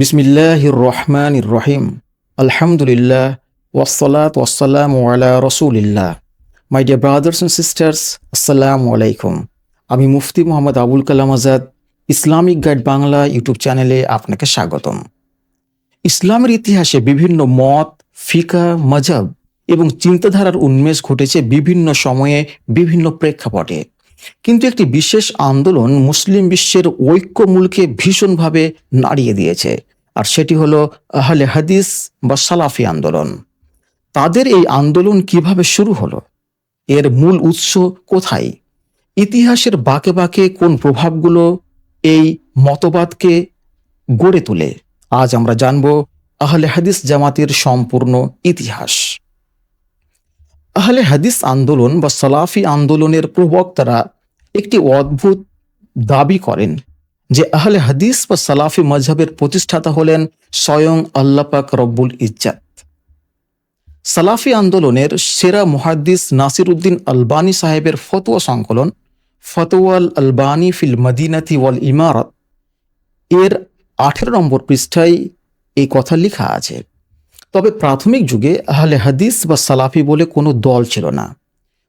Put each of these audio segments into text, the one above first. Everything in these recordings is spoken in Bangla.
বিসমিল্লাহির রহমানির রহিম আলহামদুলিল্লাহ ওয়াসসালাত ওয়াসসালাম আলা রসুলিল্লাহ my dear brothers and sisters আসসালামু আলাইকুম আমি Mufti Mohammad Abul Kalam Azad, Islamic guide Bangla YouTube চ্যানেলে আপনাকে স্বাগতম। ইসলামের ইতিহাসে বিভিন্ন মত, ফিকা মজাব এবং চিন্তাধারার উন্মেষ ঘটেছে বিভিন্ন সময়ে বিভিন্ন প্রেক্ষাপটে। কিন্তু একটি বিশেষ আন্দোলন মুসলিম বিশ্বের ঐক্যমূলকে ভীষণভাবে নাড়িয়ে দিয়েছে। আর সেটি হলো আহলে হাদিস বা সালাফি আন্দোলন। তাদের এই আন্দোলন কীভাবে শুরু হলো? এর মূল উৎস কোথায়? ইতিহাসের বাঁকে বাঁকে কোন প্রভাবগুলো এই মতবাদকে গড়ে তোলে? আজ আমরা জানব আহলে হাদিস জামাতের সম্পূর্ণ ইতিহাস। আহলে হাদিস আন্দোলন বা সালাফি আন্দোলনের প্রবক্তারা একটি অদ্ভুত দাবি করেন যে আহলে হাদিস বা সালাফি মজহবের প্রতিষ্ঠাতা হলেন স্বয়ং আল্লাপাক রব্বুল ইজ্জাত। সালাফি আন্দোলনের সেরা মুহাদ্দিস নাসির উদ্দিন আলবানী সাহেবের ফতোয়া সংকলন, ফতোয়াল আলবানী ফিল মদিনাতি ওয়াল ইমারত, এর আঠেরো নম্বর পৃষ্ঠায় এই কথা লেখা আছে। তবে প্রাথমিক যুগে আহলে হাদিস বা সালাফি বলে কোনো দল ছিল না।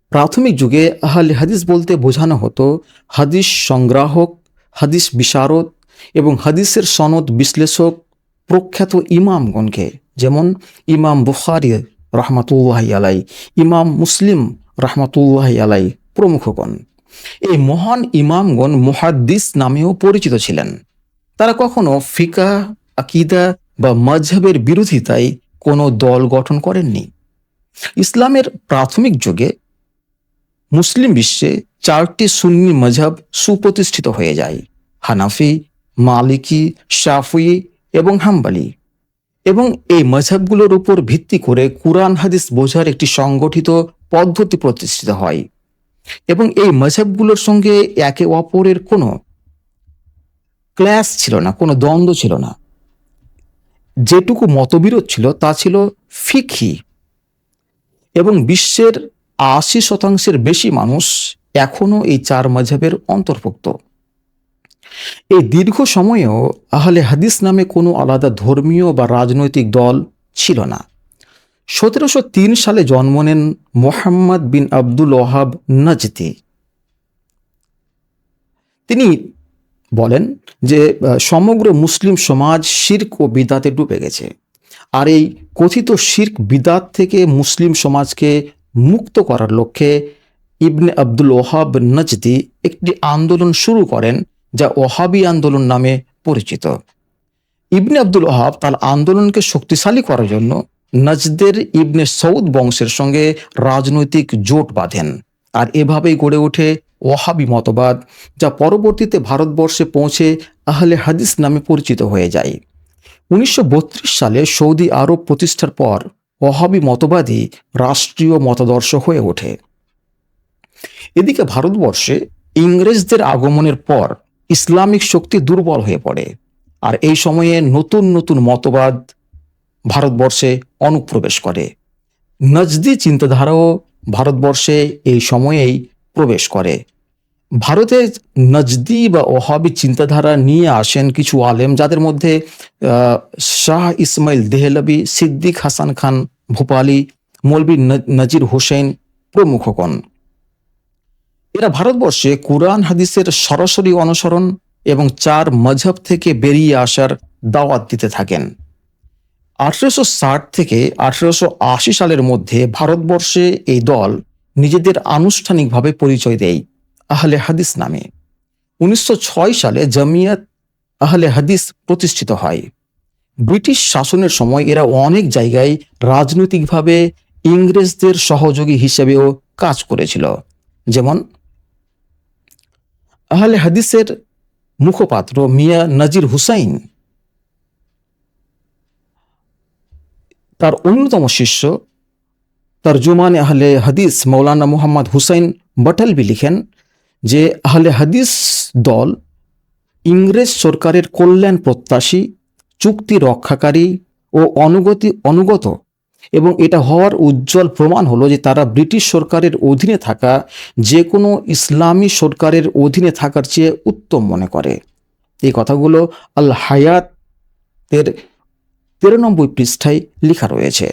প্রাথমিক যুগে আহলে হাদিস বলতে বোঝানো হতো, হাদিস সংগ্রাহক, হাদিস বিশারদ এবং হাদিসের সনদ বিশ্লেষক প্রখ্যাত ইমামগণকে, যেমন ইমাম বুখারি রহমাতুল্লাহ আলাই, ইমাম মুসলিম রহমাতুল্লাহ আলাই প্রমুখগণ। এই মহান ইমামগণ মুহাদ্দিস নামেও পরিচিত ছিলেন। তারা কখনো ফিকা আকিদা বা মজহবের বিরোধিতায় কোনো দল গঠন করেননি। ইসলামের প্রাথমিক যুগে মুসলিম বিশ্বে চারটি সুন্নি মজহব সুপ্রতিষ্ঠিত হয়ে যায়। হানাফি, মালিকি, শাফি এবং হাম্বালি। এবং এই মজহবগুলোর উপর ভিত্তি করে কুরআন, হাদিস বোঝার একটি সংগঠিত পদ্ধতি প্রতিষ্ঠিত হয়। এবং এই মজহবগুলোর সঙ্গে একে অপরের কোনো ক্ল্যাশ ছিল না, কোনো দ্বন্দ্ব ছিল না। যেটুকু মতবিরোধ ছিল তা ছিল ফিকহি। এবং বিশ্বের আশি শতাংশের বেশি মানুষ এখনও এই চার মজাবের অন্তর্ভুক্ত। এই দীর্ঘ সময়েও আহলে হাদিস নামে কোনো আলাদা ধর্মীয় বা রাজনৈতিক দল ছিল না। সতেরোশো তিন সালে জন্ম নেন মোহাম্মদ বিন আব্দুল ওহাব নজদি। তিনি বলেন যে সমগ্র মুসলিম সমাজ শির্ক ও বিদাতে ডুবে গেছে। আর এই কথিত শির্ক বিদাত থেকে মুসলিম সমাজকে মুক্ত করার লক্ষ্যে ইবনে আব্দুল ওহাব নজদি একটি আন্দোলন শুরু করেন, যা ওহাবি আন্দোলন নামে পরিচিত। ইবনে আব্দুল ওহাব তার আন্দোলনকে শক্তিশালী করার জন্য নজদের ইবনে সৌদ বংশের সঙ্গে রাজনৈতিক জোট বাঁধেন। আর এভাবেই গড়ে ওঠে ওহাবি মতবাদ, যা পরবর্তীতে ভারতবর্ষে পৌঁছে আহলে হাদিস নামে পরিচিত হয়ে যায়। উনিশশো বত্রিশ সালে সৌদি আরব প্রতিষ্ঠার পর ওহাবি মতবাদই রাষ্ট্রীয় মতাদর্শ হয়ে ওঠে। এদিকে ভারতবর্ষে ইংরেজদের আগমনের পর ইসলামিক শক্তি দুর্বল হয়ে পড়ে, আর এই সময়ে নতুন নতুন মতবাদ ভারতবর্ষে অনুপ্রবেশ করে। নজদি চিন্তাধারাও ভারতবর্ষে এই সময়েই প্রবেশ করে। ভারতে নজদি বা ওহাবি চিন্তাধারা নিয়ে আসেন কিছু আলেম, যাদের মধ্যে শাহ ইসমাইল দেহলবি সিদ্দিক হাসান খান ভোপালি, মৌলবি নজির হোসেন প্রমুখগণ এরা ভারতবর্ষে কোরআন হাদিসের সরাসরি অনুসরণ এবং চার মজহব থেকে বেরিয়ে আসার দাওয়াত দিতে থাকেন। আঠেরোশো ষাট থেকে আঠেরোশো আশি সালের মধ্যে ভারতবর্ষে এই দল নিজেদের আনুষ্ঠানিকভাবে পরিচয় দেয় আহলে হাদিস নামে। উনিশশো ছয় সালে জামিয়াত আহলে হাদিস প্রতিষ্ঠিত হয়। ব্রিটিশ শাসনের সময় এরা অনেক জায়গায় রাজনৈতিকভাবে ইংরেজদের সহযোগী হিসেবেও কাজ করেছিল। যেমন আহলে হাদিসের মুখপাত্র মিয়া নাজির হুসাইন তার অন্যতম শিষ্য তর্জুমান আহলে হাদিস মৌলানা মুহাম্মদ হুসাইন বটালবি লিখেন যে আহলে হাদিস দল ইংরেজ সরকারের কল্যাণ প্রত্যাশী, চুক্তি রক্ষাকারী ও অনুগতি অনুগত এবং এটা হওয়ার উজ্জ্বল প্রমাণ হলো যে তারা ব্রিটিশ সরকারের অধীনে থাকা যে কোনো ইসলামী সরকারের অধীনে থাকার চেয়ে উত্তম মনে করে। এই কথাগুলো আল হায়াত তের তিরানব্বই পৃষ্ঠায় লেখা রয়েছে।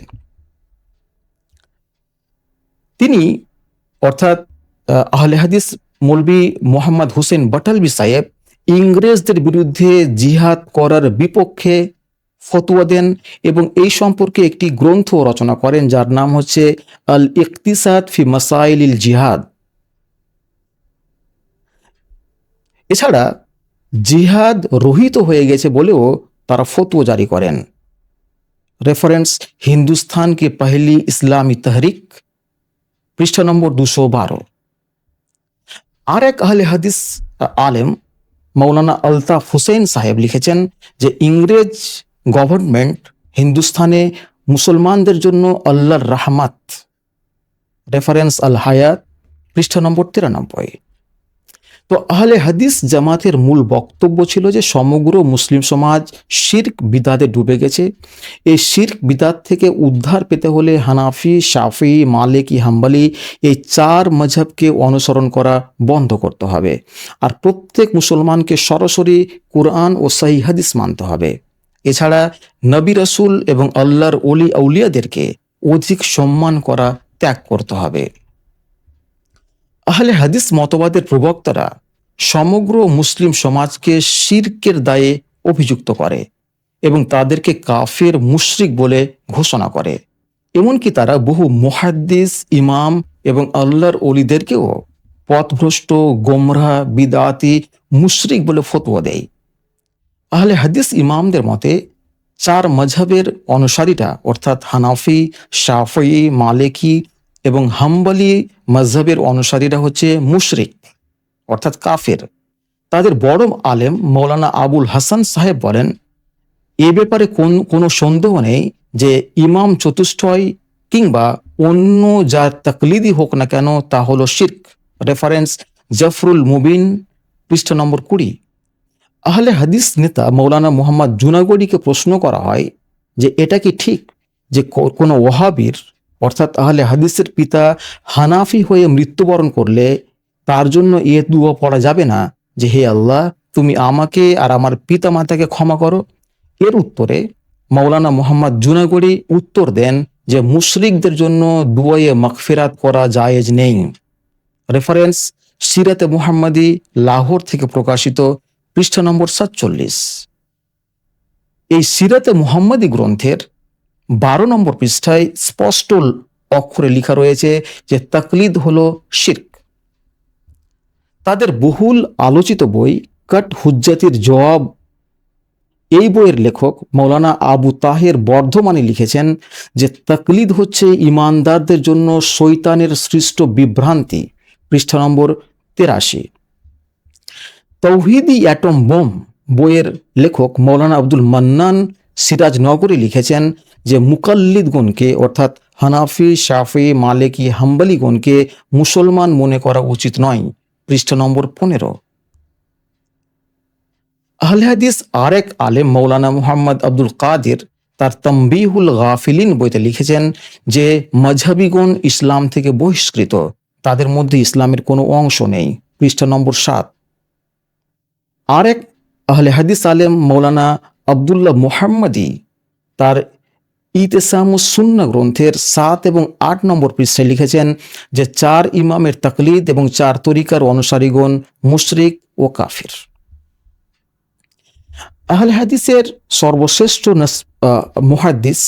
তিনি অর্থাৎ আহ, আহলে হাদিস মৌলবী মোহাম্মদ হুসেন বটালবি সাহেব ইংরেজদের বিরুদ্ধে জিহাদ করার বিপক্ষে ফতুয়া দেন এবং এই সম্পর্কে একটি গ্রন্থ রচনা করেন যার নাম হচ্ছে আল ইকতিসাদ ফি মাসাইলিল জিহাদ। এছাড়া জিহাদ রহিত হয়ে গেছে বলেও তারা ফতোয়া জারি করেন। রেফারেন্স হিন্দুস্তান কি পহলি ইসলামী তহরিক পৃষ্ঠা নম্বর দুশো বারো। আর এক আহলে হাদিস আলেম মৌলানা আলতাফ হুসেন সাহেব লিখেছেন যে ইংরেজ গভর্নমেন্ট হিন্দুস্থানে মুসলমানদের জন্য আল্লাহর রাহমাত, রেফারেন্স আল হায়াত, পৃষ্ঠা নম্বর তিরানব্বই। তো আহলে হাদিস জামাতের মূল বক্তব্য ছিল যে সমগ্র মুসলিম সমাজ শির্ক বিদাতে ডুবে গেছে। এই শির্ক বিদাত থেকে উদ্ধার পেতে হলে হানাফি, শাফি, মালিকি, হাম্বালি এই চার মজহবকে অনুসরণ করা বন্ধ করতে হবে। আর প্রত্যেক মুসলমানকে সরাসরি কোরআন ও সহি হাদিস মানতে হবে। এছাড়া নবী রসুল এবং আল্লাহর অলি আউলিয়াদেরকে অধিক সম্মান করা ত্যাগ করতে হবে। আহলে হাদিস মতবাদের প্রবক্তারা সমগ্র মুসলিম সমাজকে শিরকের দায়ে অভিযুক্ত করে এবং তাদেরকে কাফের মুশরিক বলে ঘোষণা করে। এমনকি তারা বহু মুহাদ্দিস, ইমাম এবং আল্লাহর অলিদেরকেও পথভ্রষ্ট, গোমরা, বিদাতি, মুশরিক বলে ফতোয়া দেয়। আহলে হাদিস ইমামদের মতে চার মজহবের অনুসারীরা, অর্থাৎ হানাফি শাফি মালিকি এবং হাম্বলি মজহবের অনুসারীরা হচ্ছে মুশরিক, অর্থাৎ কাফের। তাদের বড় আলেম মৌলানা আবুল হাসান সাহেব বলেন, এ ব্যাপারে কোন, কোনো সন্দেহ নেই যে ইমাম চতুষ্টয় কিংবা অন্য যার তাকলিদি হোক না কেন তা হলো শির্ক। রেফারেন্স জাফরুল মুবিন, পৃষ্ঠা নম্বর কুড়ি। আহলে হাদিস নেতা মৌলানা মোহাম্মদ জুনাগড়িকে প্রশ্ন করা হয় যে এটা কি ঠিক যে কোনো ওহাবির অর্থাৎ তাহলে হাদিসের পিতা হানাফি হয়ে মৃত্যুবরণ করলে তার জন্য এ দুয়া পড়া যাবে না যে, হে আল্লাহ, তুমি আমাকে আর আমার পিতা মাতাকে ক্ষমা করো। এর উত্তরে মৌলানা মোহাম্মদ জুনাগড়ি উত্তর দেন যে, মুশরিকদের জন্য দুয়ায়ে মাগফিরাত করা জায়েজ নেই। রেফারেন্স সিরাতে মুহাম্মাদি, লাহোর থেকে প্রকাশিত, পৃষ্ঠা নম্বর সাতচল্লিশ। এই সিরাতে মুহাম্মাদি গ্রন্থের বারো নম্বর পৃষ্ঠায় স্পষ্ট অক্ষরে লেখা রয়েছে যে তাকলিদ হলো শির্ক। তাদের বহুল আলোচিত বই কট হুজ্জাতির জবাব। এই বইয়ের লেখক মৌলানা আবু তাহের বর্ধমানে লিখেছেন যে তাকলিদ হচ্ছে ইমানদারদের জন্য শৈতানের সৃষ্ট বিভ্রান্তি। পৃষ্ঠা নম্বর তেরাশি। তৌহিদি অ্যাটম বোম বইয়ের লেখক মৌলানা আব্দুল মান্নান সিরাজনগরে লিখেছেন যে মুকাল্লিদগণকে, অর্থাৎ হানাফি, শাফি, মালিকি, হাম্বালিগণকে মুসলমান মনে করা উচিত নয়। পৃষ্ঠা নম্বর পনেরো। আহলে হাদিস আরেক আলেম মৌলানা মুহাম্মদ আব্দুল কাদের তার তম্বিহুল গাফিলিন বইতে লিখেছেন যে মজহবিগণ ইসলাম থেকে বহিষ্কৃত। তাদের মধ্যে ইসলামের কোনো অংশ নেই। পৃষ্ঠা নম্বর সাত। আরেক আহলে হাদিস আলেম মৌলানা আবদুল্লাহ মুহাম্মদি তার ইতেসামুস সুন্না গ্রন্থের সাত এবং আট নম্বর পৃষ্ঠায় লিখেছেন যে চার ইমামের তাকলিদ এবং চার তরিকার অনুসারীগণ মুশরিক ও কাফির। আহলে হাদিসের সর্বশ্রেষ্ঠ মুহাদ্দিস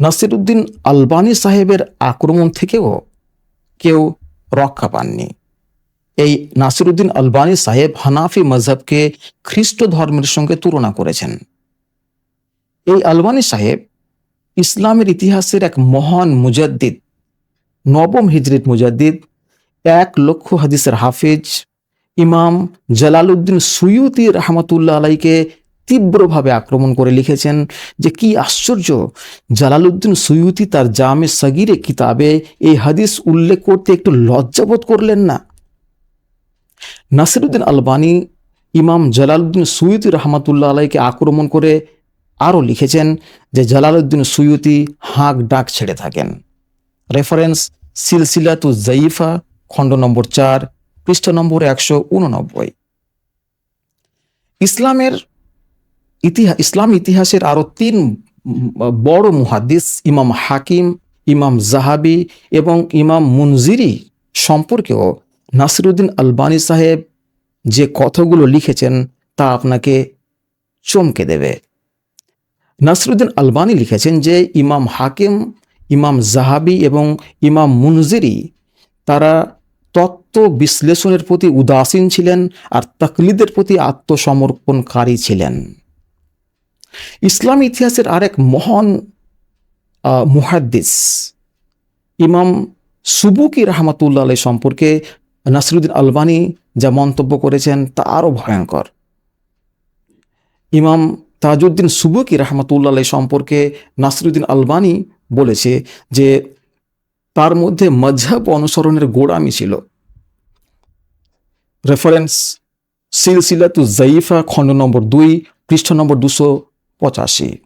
নাসিরুদ্দিন আলবানী সাহেবের আক্রমণ থেকেও কেউ রক্ষা পাননি। এই নাসিরুদ্দিন আলবানী সাহেব হানাফি মজহবকে খ্রিস্ট ধর্মের সঙ্গে তুলনা করেছেন। এই আলবানী সাহেব ইসলামের ইতিহাসের এক মহান মুজাদ্দিদ, নবম হিজরিত মুজাদ্দিদ, এক লক্ষ হাদিসের হাফিজ, ইমাম জালালউদ্দিন সুয়ুতি রহমতুল্লাহ আলাইকে তীব্রভাবে আক্রমণ করে লিখেছেন যে, কি আশ্চর্য! জালালউদ্দিন সুয়ুতি তার জামে সগিরে কিতাবে এই হাদিস উল্লেখ করতে একটু লজ্জাবোধ করলেন না? নাসিরুদ্দিন আলবানী, ইমাম জালালউদ্দিন সুয়ুতি রহমতুল্লাহ আলাইকে আক্রমণ করে আরও লিখেছেন যে জালালউদ্দিন সুয়ুতি হাঁক ডাক ছেড়ে থাকেন। রেফারেন্স সিলসিলাতু জাইফা খণ্ড নম্বর চার, পৃষ্ঠা নম্বর একশো উননব্বই। ইসলামের ইতিহাস ইসলাম ইতিহাসের আরও তিন বড় মুহাদ্দিস, ইমাম হাকিম, ইমাম জাহাবি এবং ইমাম মুনজিরি সম্পর্কেও নাসিরুদ্দিন আলবানী সাহেব যে কথাগুলো লিখেছেন তা আপনাকে চমকে দেবে। নাসিরুদ্দিন আলবানী লিখেছেন যে ইমাম হাকিম, ইমাম জাহাবি এবং ইমাম মুনজিরি, তারা তত্ত্ব বিশ্লেষণের প্রতি উদাসীন ছিলেন আর তাকলিদের প্রতি আত্মসমর্পণকারী ছিলেন। ইসলাম ইতিহাসের আরেক মহান মুহাদ্দিস, ইমাম সুবুকি রহমতুল্লাহ আলাই সম্পর্কে নাসিরুদ্দিন আলবানী যা মন্তব্য করেছেন তা আরও ভয়ঙ্কর। ইমাম তাজউদ্দিন সুবুকি রহমতুল্লাহ সম্পর্কে নাসিরুদ্দিন আলবানি বলেছে যে তার মধ্যে মজহব অনুসরণের গোড়ামি ছিল। রেফারেন্স সিলসিলাতু জাইফা খণ্ড নম্বর দুই, পৃষ্ঠ নম্বর দুশো পঁচাশি।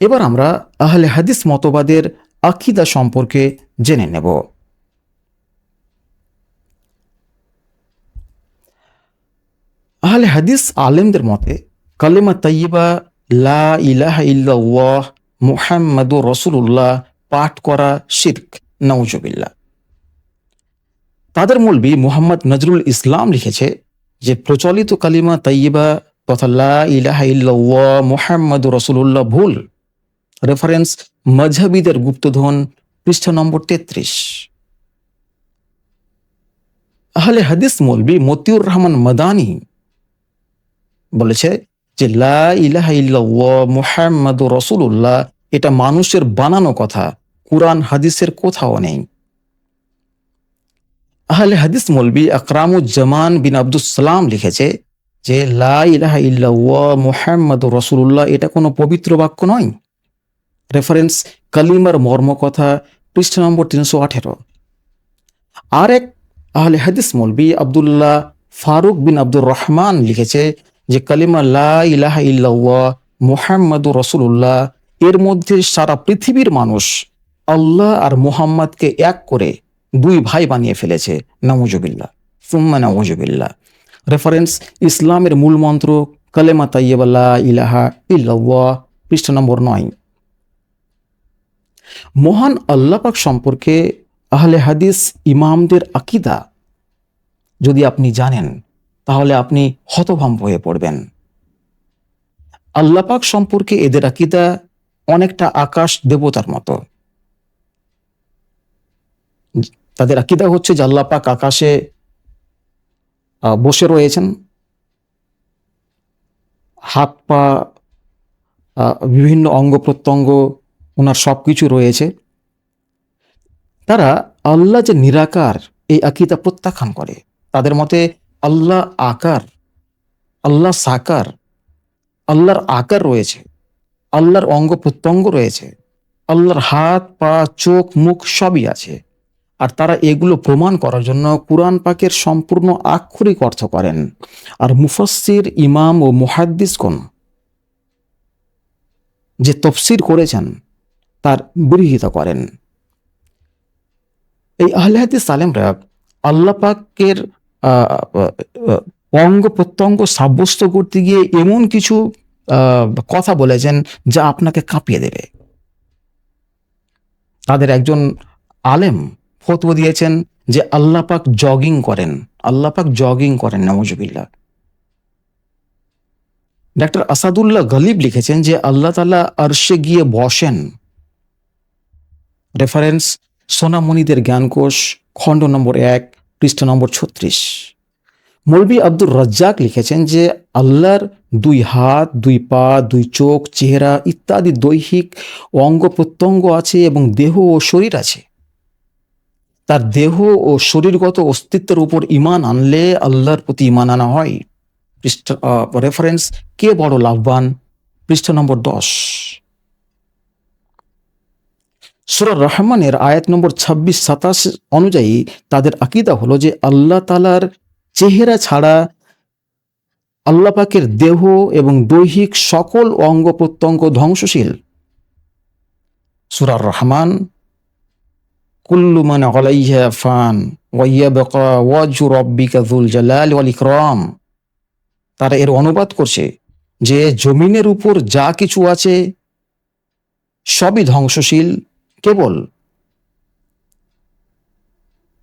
এবার আমরা আহলে হাদিস মতবাদের আকিদা সম্পর্কে জেনে নেব। আহলে হাদিস আলেমদের মতে কালেমা তাইবা লা ইলাহা ইল্লাল্লাহ মুহাম্মাদুর রসুল্লাহ পাঠ করা শির্ক নওজবিল্লা তাদের মূলবি মুহাম্মদ নজরুল ইসলাম লিখেছে যে, প্রচলিত কালিমা তাইবা তথা লা ইলাহা ইল্লাল্লাহ মুহাম্মাদুর রসুল্লাহ ভুল। রেফারেন্স, মজহবিদের গুপ্তধন, পৃষ্ঠা নম্বর তেত্রিশ। আহলে হাদিস মৌলবি মতিউর রহমান মাদানি বলেছে যে লা ইলাহা ইল্লাল্লাহ মুহাম্মাদুর এটা মানুষের বানানো কথা, কুরআন, হাদিসের কোথাও নেই। আহলে হাদিস মৌলবি আকরামুজ্জামান বিন আব্দুল সালাম লিখেছে যে লা ইলাহা ইল্লাল্লাহ মুহাম্মাদুর রসুল্লাহ এটা কোনো পবিত্র বাক্য নয়। রেফারেন্স কালিমার মর্ম কথা পৃষ্ঠ নম্বর তিনশো আঠেরো। আর এক আহলে হাদিস মৌলবি আবদুল্লাহ ফারুক বিন আব্দুর রহমান লিখেছে যে কালিমা লা ইলাহা ইল্লাল্লাহ মুহাম্মাদুর রসুল্লাহ এর মধ্যে সারা পৃথিবীর মানুষ আল্লাহ আর মুহাম্মদকে এক করে দুই ভাই বানিয়ে ফেলেছে। নওয়াজবিল্লা সুম্মা নওয়াজবিল্লা রেফারেন্স ইসলামের মূল মন্ত্র, কালেমা তাইয়াবাল্লা ইলাহা ইল্লাল্লাহ, পৃষ্ঠ নম্বর নয়। মহান আল্লাপাক সম্পর্কে আহলে হাদিস ইমামদের আকিদা যদি আপনি জানেন তাহলে আপনি হতভম্ব হয়ে পড়বেন। আল্লাপাক সম্পর্কে এদের আকিদা অনেকটা আকাশ দেবতার মতো। তাদের আকিদা হচ্ছে যে আল্লাপাক আকাশে বসে রয়েছেন। হাত পা বিভিন্ন অঙ্গ প্রত্যঙ্গ, ওনার সব কিছু রয়েছে। তারা আল্লাহ যে নিরাকার এই আকিদা প্রত্যাখ্যান করে, তাদের মতে আল্লাহ আকার, আল্লাহ সাকার, আল্লাহর আকার রয়েছে, আল্লাহর অঙ্গ প্রত্যঙ্গ রয়েছে, আল্লাহর হাত, পা, চোখ, মুখ সবই আছে। আর তারা এগুলো প্রমাণ করার জন্য কুরআন পাকের সম্পূর্ণ আক্ষরিক অর্থ করেন। আর মুফাসির ইমাম ও মুহাদ্দিসগণ যে তফসির করেছেন, তার বিরোধিতা করেন। এই আহলাহাদিস সালেমরা আল্লাহ পাকের অঙ্গ প্রত্যঙ্গ সাব্যস্ত করতে গিয়ে এমন কিছু কথা বলেছেন যা আপনাকে কাঁপিয়ে দেবে। তাদের একজন আলেম ফতোয়া দিয়েছেন যে আল্লাহ পাক জগিং করেন। আল্লাহ পাক জগিং করেন নওয়াজবিল্লা ডাক্তার আসাদুল্লাহ গলিব লিখেছেন যে আল্লাহ তালা আরশে গিয়ে বসেন। রেফারেন্স সোনামণিদের জ্ঞানকোষ, খণ্ড নম্বর এক। পৃষ্ঠ নম্বর ছত্রিশ। মৌলবী আব্দুর রাজ্জাক লিখেছেন যে, আল্লাহর দুই হাত, দুই পা, দুই চোখ, চেহারা ইত্যাদি দৈহিক অঙ্গ প্রত্যঙ্গ আছে এবং দেহ ও শরীর আছে। তার দেহ ও শরীরগত অস্তিত্বের উপর ইমান আনলে আল্লাহর প্রতি ইমান আনা হয়। পৃষ্ঠ রেফারেন্স কে বড় লাভবান? পৃষ্ঠ নম্বর দশ। সুরা রহমানের আয়াত নম্বর ছাব্বিশ, সাতাশ অনুযায়ী তাদের আকিদা হলো যে আল্লাহ তালার চেহারা ছাড়া আল্লাহ পাকের দেহ এবং দৈহিক সকল অঙ্গ প্রত্যঙ্গ ধ্বংসশীল। সুরার রহমান, কুল্লু মান আলাইহা ফান ওয়াইয়াবকা ওয়াজু রব্বিকা যুল জালাল ওয়াল ইকরাম। তারা এর অনুবাদ করছে যে জমিনের উপর যা কিছু আছে সবই ধ্বংসশীল। কেবল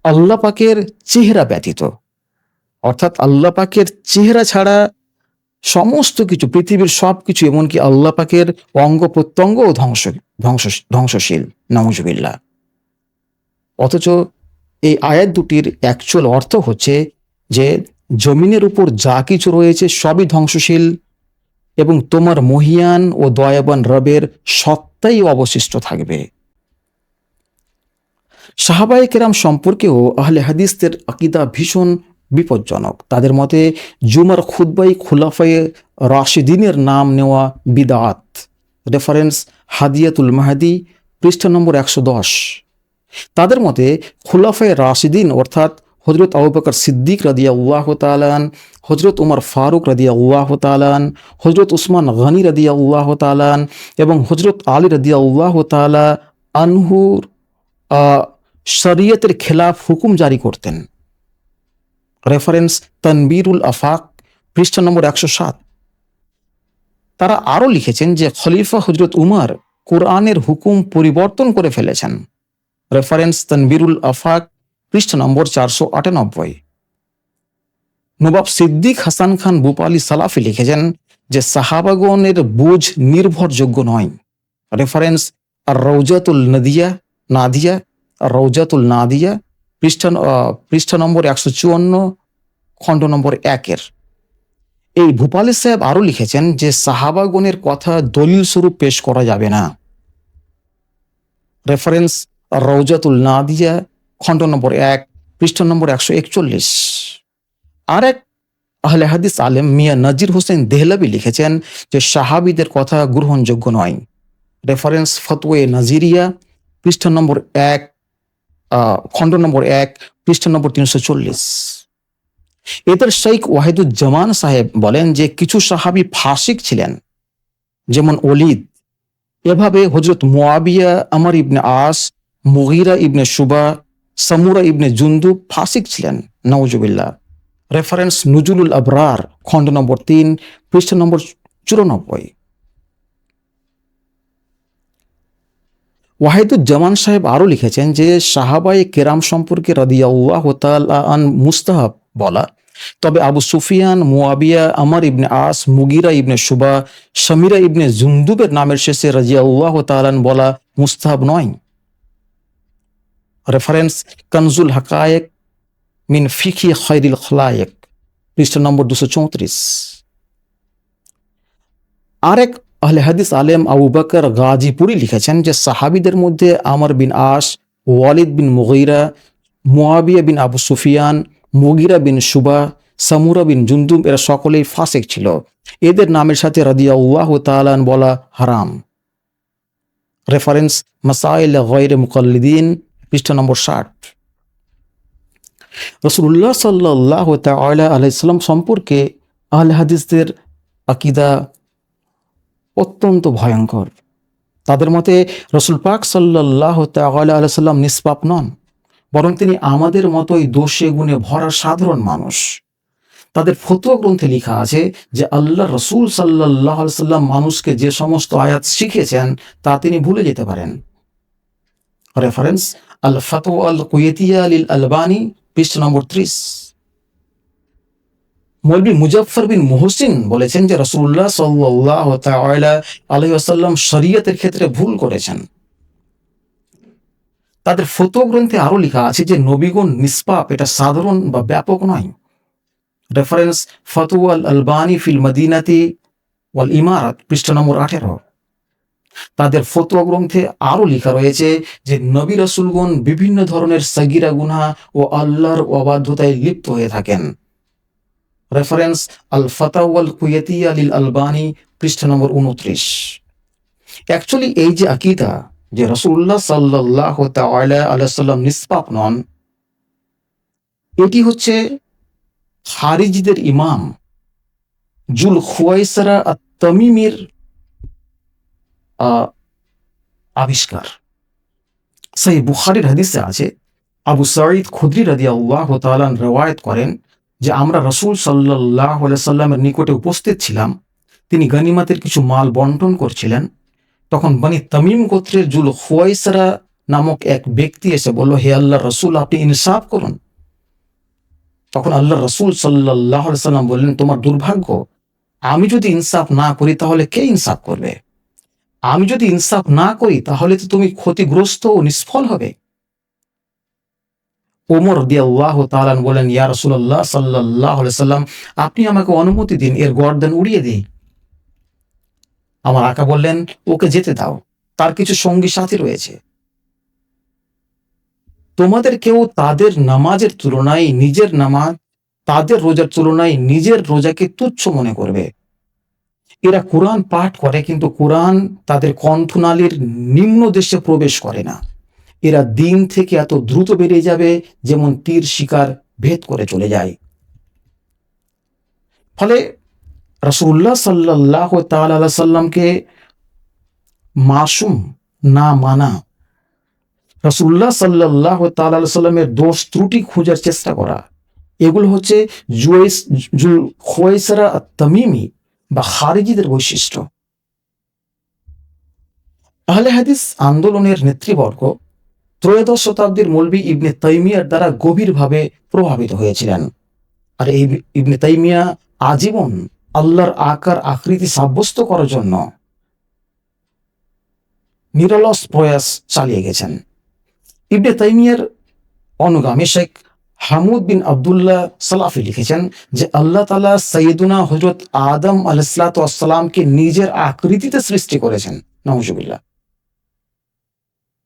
আল্লাহ পাকের চেহারা ব্যতীত। অর্থাৎ আল্লাহ পাকের চেহারা ছাড়া সমস্ত কিছু, পৃথিবীর সব কিছু এমনকি আল্লাহ পাকের অঙ্গ প্রত্যঙ্গও ধ্বংস ধ্বংস, ধ্বংসশীল নমজবিল্লা অথচ এই আয়াত দুটির অ্যাকচুয়াল অর্থ হচ্ছে যে জমিনের উপর যা কিছু রয়েছে সবই ধ্বংসশীল এবং তোমার মহিয়ান ও দয়াবান রবের সত্তাই অবশিষ্ট থাকবে। সাহাবায়ে কেরাম সম্পর্কেও আহলে হাদিসদের আকিদা ভীষণ বিপজ্জনক। তাদের মতে জুমার খুদ্বাই খুলাফায়ে রাশিদিনের নাম নেওয়া বিদাত। রেফারেন্স হাদিয়াতুল মাহাদি, পৃষ্ঠা নম্বর একশো দশ। তাদের মতে খুলাফায়ে রাশিদিন অর্থাৎ হজরত আবুবকর সিদ্দিক রাদিয়া উল্লাহ তালান হজরত উমর ফারুক রাদিয়া উল্লাহ তালান হজরত উসমান গনি রাদিয়া উল্লাহ তালান এবং হজরত আলী রাদিয়া উল্লাহ তালা আনহুর শরিয়তের খেলাফ হুকুম জারি করতেন। রেফারেন্স তনবীরুল আফাক, পৃষ্ঠা নম্বর একশো সাত। তারা আরও লিখেছেন যে, খলিফা হজরত উমার কোরআনের হুকুম পরিবর্তন করে ফেলেছেন। রেফারেন্স তনবীরুল আফাক, পৃষ্ঠা নম্বর চারশো আটানব্বই। নবাব সিদ্দিক হাসান খান বুপালি সালাফি লিখেছেন যে সাহাবাগনের বুঝ নির্ভরযোগ্য নয়। রেফারেন্স আর রৌজাতুল নদিয়া, নাদিয়া রৌজাতুল নাদিয়া, পৃষ্ঠা পৃষ্ঠা নম্বর একশো চুয়ান্ন, খণ্ড নম্বর একের। এই ভূপালি সাহেব আরও লিখেছেন যে, সাহাবাগণের কথা দলিল স্বরূপ পেশ করা যাবে না। রেফারেন্স রৌজাতুল নাদিয়া, খণ্ড নম্বর এক, পৃষ্ঠা নম্বর একশো একচল্লিশ। আর এক আহলে হাদিস আলেম মিয়া নজির হোসেন দেহলাবি লিখেছেন যে, সাহাবিদের কথা গ্রহণযোগ্য নয়। রেফারেন্স ফতোয়ে নাজিরিয়া, পৃষ্ঠা নম্বর এক খণ্ড নম্বর এক, পৃষ্ঠা নম্বর তিনশো চল্লিশ। এদের শেখ ওয়াহিদুজ্জামান সাহেব বলেন যে, কিছু সাহাবি ফাসিক ছিলেন, যেমন অলিদ এভাবে হজরত মোয়াবিয়া আমার ইবনে আস, মুগিরা ইবনে সুবা সামুরা ইবনে জুন্দু ফাসিক ছিলেন। নওজুবিল্লাহ রেফারেন্স নুজুলুল আবরার, খণ্ড নম্বর তিন, পৃষ্ঠা নম্বর চুরানব্বই। ওয়াহিদুজ্জামান সাহেব আরও লিখেছেন যে সাহাবাই কেরাম সম্পর্কে রাদিয়াল্লাহ তাআলা আন মুস্তাহাব বলা, তবে আবু সুফিয়ান মুয়াবিয়া আমার ইবনে আস, মুগিরা ইবনে সুবা সমীরা ইবনে জুন্দুবের নামের শেষে রাজিয়াল্লাহ তাআলান বলা মুস্তাহাব নয়। রেফারেন্স কনজুল হাকায়েক মিন ফিকি খৈরিল খলায়েক, পৃষ্ঠা নম্বর দুশো চৌত্রিশ। আরেক আহলে হাদিস আলেম আবু বকর গাজীপুরি লিখেছেন যে সাহাবিদের মধ্যে আমর বিন আস ওয়ালিদ বিন মুগিরা মুয়াবিয়া বিন আবু সুফিয়ান, মুগিরা বিন সুবা সামুরা বিন জুন্দুম, এরা সকলেই ফাসেক ছিল। এদের নামের সাথে রাদিয়া উল্লাহ তালান বলা হারাম। রেফারেন্স, মাসাইল গয়রে মুকল্লিদিন, পৃষ্ঠা নম্বর ষাট। রসুল্লাহ সাল্লাহ আলাইসাল্লাম সম্পর্কে আহলে হাদিসদের আকিদা অত্যন্ত ভয়ঙ্কর। তাদের মতে রসুল পাক সাল্লাহ আলাইসাল্লাম নিষ্পাপ নন, বরং তিনি আমাদের মতোই দোষে গুণে ভরা সাধারণ মানুষ। তাদের ফতুয়া গ্রন্থে লেখা আছে যে আল্লাহ রসুল সাল্লাহ সাল্লাম মানুষকে যে সমস্ত আয়াত শিখেছেন তা তিনি ভুলে যেতে পারেন। রেফারেন্স আল ফাতু আল কুয়েতিয়া আল আলবানি পৃষ্ঠ নম্বর ত্রিশ। মৌলবী মুজাফর বিন মুহসিন বলেছেন যে রসুল্লাহ সাল্লাহ আলহাম শরীয়তের ক্ষেত্রে ভুল করেছেন। তাদের ফতো গ্রন্থে আরও লেখা আছে যে নবীগুণ নিষ্পাপ, এটা সাধারণ বা ব্যাপক নয়। রেফারেন্স ফতু আল আলবানি ফিল মদিনাতি ওয়াল ইমারত পৃষ্ঠ নম্বর আঠেরো। তাদের ফতোয়া গ্রন্থে আরও লেখা রয়েছে যে নবী রসুলগণ বিভিন্ন ধরনের সগিরা গুনা ও আল্লাহর অবাধ্যতায় লিপ্ত হয়ে থাকেন। রেফারেন্স আল ফাতাওয়াল কুয়েতি আলিল আলবানি পৃষ্ঠ নম্বর উনত্রিশ। অ্যাকচুয়ালি এই যে আকিদা যে রসুল্লাহ সাল্লাহ আলাইসাল্লাম নিষ্পাপ নন, এটি হচ্ছে খারিজিদের ইমাম জুল খুয়াইসারা তামিমের আবিষ্কার। সেই বুখারির হাদিসে আছে, আবু সাঈদ খুদ্রি রাদি আল্লাহ তালান রেওয়ায়ত করেন যে আমরা রসুল সাল্লাহ সাল্লামের নিকটে উপস্থিত ছিলাম, তিনি গানিমাতের কিছু মাল বন্টন করছিলেন। তখন বানি তামিম গোত্রের জুল হুয়াইসারা নামক এক ব্যক্তি এসে বলল, হে আল্লাহ রসুল, আপনি ইনসাফ করুন। তখন আল্লাহ রসুল সাল্লাহ সাল্লাম বললেন, তোমার দুর্ভাগ্য, আমি যদি ইনসাফ না করি, তাহলে কে ইনসাফ করবে? আমি যদি ইনসাফ না করি, তাহলে তো তুমি ক্ষতিগ্রস্ত ও নিষ্ফল হবে। ওমর দিয়াল্লাহ তালান বলেন, ইয়া রসুল্লাহ সাল্লাহ সাল্লাম, আপনি আমাকে অনুমতি দিন, এর গর্দান উড়িয়ে দিই আমার আকা বললেন, ওকে যেতে দাও, তার কিছু সঙ্গী সাথী রয়েছে। তোমাদের কেউ তাদের নামাজের তুলনায় নিজের নামাজ, তাদের রোজার তুলনায় নিজের রোজাকে তুচ্ছ মনে করবে। এরা কোরআন পাঠ করে, কিন্তু কোরআন তাদের কণ্ঠনালীর নিম্ন দেশে প্রবেশ করে না। এরা দিন থেকে এত দ্রুত বেরিয়ে যাবে যেমন তীর শিকার ভেদ করে চলে যায়। ফলে রসুল্লাহ সাল্লাহ তাল্লাহ সাল্লামকে মাসুম না মানা রসুল্লাহ সাল্লাহ তাল্লাহ সাল্লামের দোষ ত্রুটি খোঁজার চেষ্টা করা। এগুলো হচ্ছে তামিমি বা খারিজিদের বৈশিষ্ট্য। আহলে হাদিস আন্দোলনের নেতৃবর্গ ত্রয়োদশ শতাব্দীর মৌলবী ইবনে তাইমিয়ার দ্বারা গভীরভাবে প্রভাবিত হয়েছিলেন। আর এই ইবনে তাইমিয়া আজীবন আল্লাহর আকার আকৃতি সাব্যস্ত করার জন্য নিরলস প্রয়াস চালিয়ে গেছেন। ইবনে তাইমিয়ার অনুগামী শেখ হামুদ বিন আবদুল্লাহ সালাফি লিখেছেন যে, আল্লাহ তালা সৈয়দুনা হজরত আদম আলাইসালাতামকে নিজের আকৃতিতে সৃষ্টি করেছেন। নজুবিল্লাহ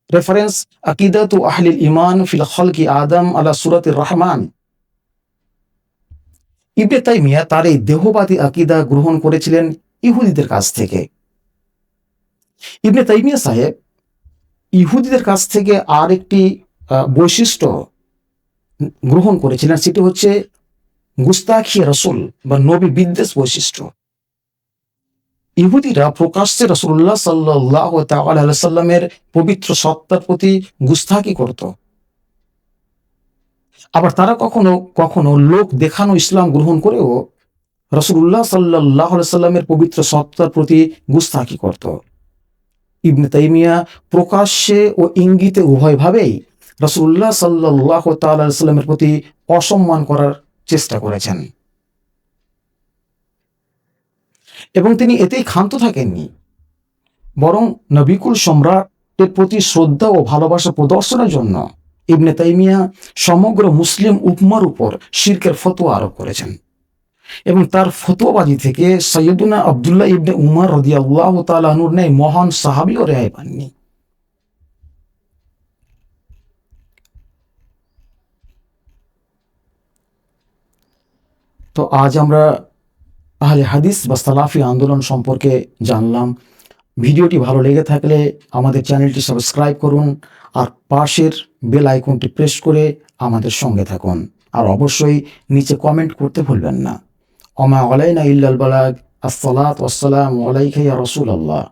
রেফারেন্স আকিদাত ও আহলিল ইমান ফিল খলকি আদম আলা সুরত রহমান ইবনে তাইমিয়া তার এই দেহবাদী আকিদা গ্রহণ করেছিলেন ইহুদিদের কাছ থেকে। ইবনে তাইমিয়া সাহেব ইহুদিদের কাছ থেকে আর একটি বৈশিষ্ট্য গ্রহণ করেছিলেন, সেটি হচ্ছে গুস্তাখি রসুল বা নবী বিদ্বেষ বৈশিষ্ট্য। ইহুদিরা প্রকাশ্যে রসুল্লাহ সাল্লাহ সাল্লামের পবিত্র সত্তার প্রতি গুস্তাকি করত। আবার তারা কখনো কখনো লোক দেখানো ইসলাম গ্রহণ করেও রসুল্লাহ সাল্লাহ সাল্লামের পবিত্র সত্তার প্রতি গুস্তাকি করত। ইবনে তাইমিয়া প্রকাশ্যে ও ইঙ্গিতে উভয়ভাবেই রসুল্লাহ সাল্লাহ তাল্লামের প্রতি অসম্মান করার চেষ্টা করেছেন। এবং তিনি এতেই ক্ষান্ত থাকেননি। বরং নবিকুল সম্রাটের প্রতি শ্রদ্ধা ও ভালোবাসা প্রদর্শনের জন্য ইবনে তাইমিয়া সমগ্র মুসলিম উপমার উপর শির্কের ফতোয়া আরোপ করেছেন। এবং তার ফতোয়াবাজি থেকে সৈয়দুনা আবদুল্লাহ ইবনে উমার রদিয়াল্লাহ তালানুর নেই মহান সাহাবিও রেহাই পাননি। তো আজ আমরা আহলে হাদিস বা সালাফি আন্দোলন সম্পর্কে জানলাম। ভিডিওটি ভালো লেগে থাকলে আমাদের চ্যানেলটি সাবস্ক্রাইব করুন আর পাশের বেল আইকনটি প্রেস করে আমাদের সঙ্গে থাকুন। আর অবশ্যই নিচে কমেন্ট করতে ভুলবেন না। অমা আলাইনা ইল্লাল বালাগ, আসসালাত আসসালাম আলাইকা ইয়া রাসূলুল্লাহ।